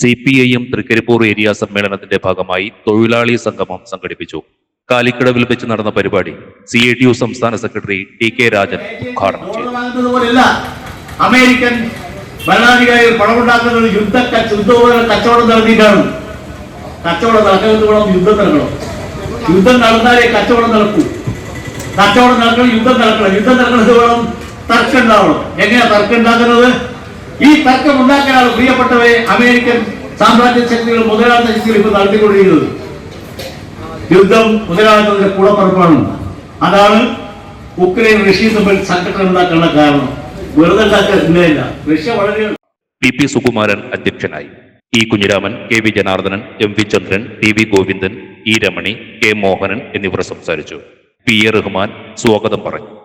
C P I Thrikaripur area സമ്മേളനത്തിന്റെ ഭാഗമായി തൊഴിലാളി സംഗമം സംഘടിപ്പിച്ചു. കാലിക്കടവിൽ വെച്ച് നടന്ന പരിപാടി സി ഐ ടി യു സംസ്ഥാന സെക്രട്ടറി ടി കെ രാജൻ ഉദ്ഘാടനം ചെയ്തു. അമേരിക്കൻ ഭരണാധികാരികൾ പണമുണ്ടാക്കുന്നത് യുദ്ധ യുദ്ധോപകരണ കച്ചവടം നടത്തിയിട്ടാണ്. കച്ചവടം നടക്കുന്നത് യുദ്ധം നടക്കണം. യുദ്ധം നടന്നാലേ കച്ചവടം നടക്കൂ. കച്ചവടം നടക്കണം യുദ്ധം നടക്കണം. യുദ്ധം നടക്കുന്നത് തർക്കം ഉണ്ടാവണം. എങ്ങനെയാ തർക്കം ഉണ്ടാക്കുന്നത്? ഈ തർക്കം ഉണ്ടാക്കാനാണ് പ്രിയപ്പെട്ടവരെ അമേരിക്കൻ സാമ്രാജ്യ ശക്തികൾ മുതലാളിത്ത ശക്തികൾ ഇപ്പൊ നടത്തിക്കൊണ്ടിരിക്കുന്നത്. യുദ്ധം മുതലാളിത്തത്തിന്റെ കുളപ്പറപ്പാണ് അതാണ് ഉക്രൈൻ റഷ്യ തമ്മിൽ സംഘടന ഉണ്ടാക്കാനുള്ള കാരണം. വെറുതെ ഉണ്ടാക്കുന്നില്ല റഷ്യ വളരെ പി പി സുകുമാരൻ അധ്യക്ഷനായി. E Kunhiraman K V Janardhanan M V Chandran T V Govindan E Ramani K Mohanan എന്നിവർ സംസാരിച്ചു. പി എ റഹ്മാൻ സ്വാഗതം പറഞ്ഞു.